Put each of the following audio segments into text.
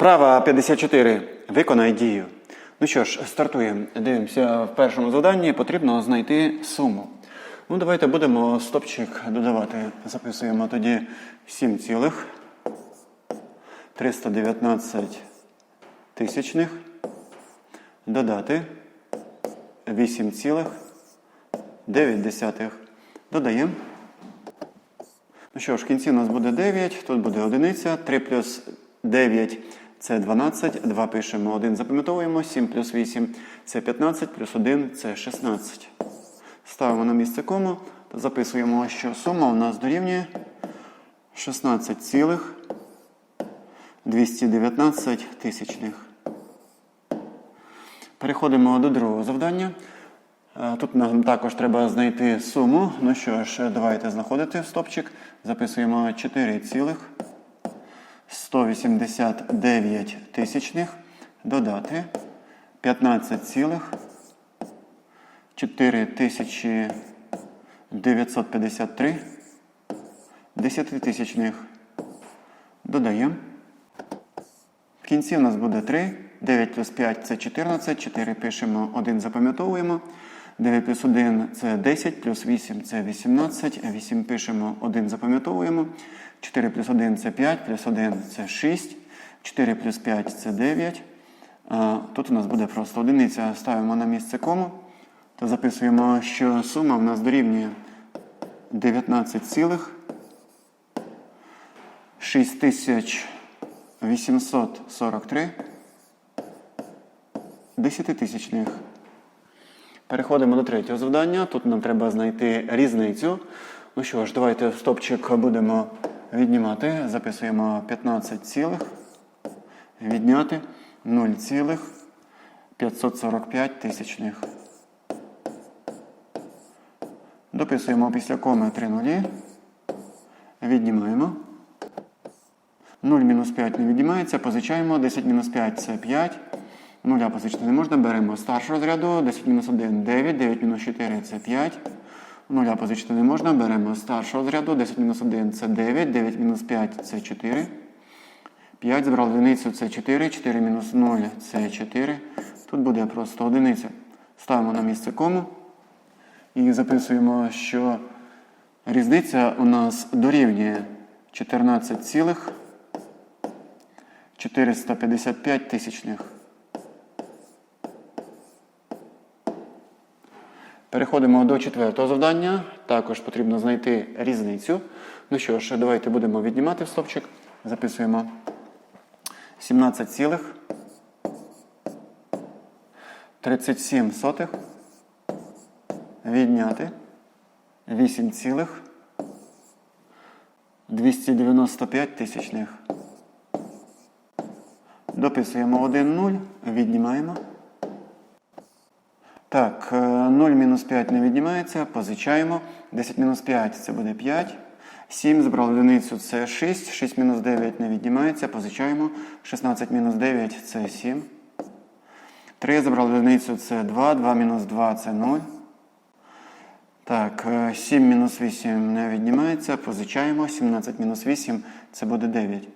Вправа 54. Виконай дію. Ну що ж, стартуємо. Дивимося в першому завданні. Потрібно знайти суму. Ну, давайте будемо стопчик додавати. Записуємо тоді 7 цілих 319 тисячних. Додати 8 цілих 9 десятих. Додаємо. Ну що ж, в кінці у нас буде 9, тут буде одиниця, 3 плюс 9 це 12, 2 пишемо, 1 запам'ятовуємо, 7 плюс 8 це 15, плюс 1 це 16. Ставимо на місце кому та записуємо, що сума у нас дорівнює 16 цілих 219 тисячних. Переходимо до другого завдання. Е, Тут нам також треба знайти суму. Ну що ж, давайте знаходити стопчик. Записуємо 4 цілих 189 тисячних. Додати 15 цілих 4953 десятитисячних. Додаємо. В кінці у нас буде 3. 9 плюс 5 це 14. 4 пишемо, 1 запам'ятовуємо. 9 плюс 1 це 10, плюс 8 це 18. 8 пишемо, 1 запам'ятовуємо. 4 плюс 1 це 5, плюс 1 це 6. 4 плюс 5 це 9. Тут у нас буде просто одиниця. Ставимо на місце кому. Та записуємо, що сума в нас дорівнює 19 цілих 6843 десятитисячних. Переходимо до третього завдання. Тут нам треба знайти різницю. Ну що ж, давайте стопчик будемо віднімати. Записуємо 15 цілих. Відняти 0,545 тисячних. Дописуємо після коми 3 нулі. Віднімаємо. 0 мінус 5 не віднімається, позичаємо. 10 мінус 5 це 5. Нуля позичити не можна. Беремо старшого розряду. 10 мінус 1 9, 9 мінус 4 це 5. Нуля позичити не можна. Беремо старшого розряду. 10 мінус 1 це 9, 9 мінус 5 це 4. 5 збрали одиницю це 4, 4 мінус 0 це 4. Тут буде просто одиниця. Ставимо на місце кому. І записуємо, що різниця у нас дорівнює 14 цілих 455 тисячних. Переходимо до четвертого завдання. Також потрібно знайти різницю. Ну що ж, давайте будемо віднімати в стопчик. Записуємо 17 цілих 37 сотих. Відняти 8 цілих 295 тисячних. Дописуємо 1 0, віднімаємо. Так, е, 0 мінус 5 не віднімається, позичаємо. 10 мінус 5 це буде 5. 7 збрали одиницю це 6. 6 мінус 9 не віднімається, позичаємо. 16 мінус 9 це 7. 3 забрали одиницю це 2. 2 мінус 2 це 0. Так, е, 7 мінус 8 не віднімається, позичаємо. 17 мінус 8 це буде 9.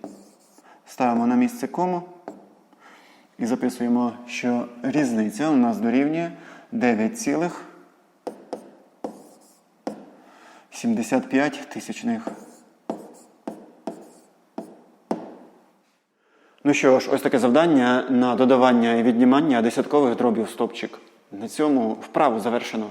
Ставимо на місце кому. І записуємо, що різниця у нас дорівнює 9 75 тисячних. Ну що ж, ось таке завдання на додавання і віднімання десяткових дробів стопчик. На цьому вправу завершено.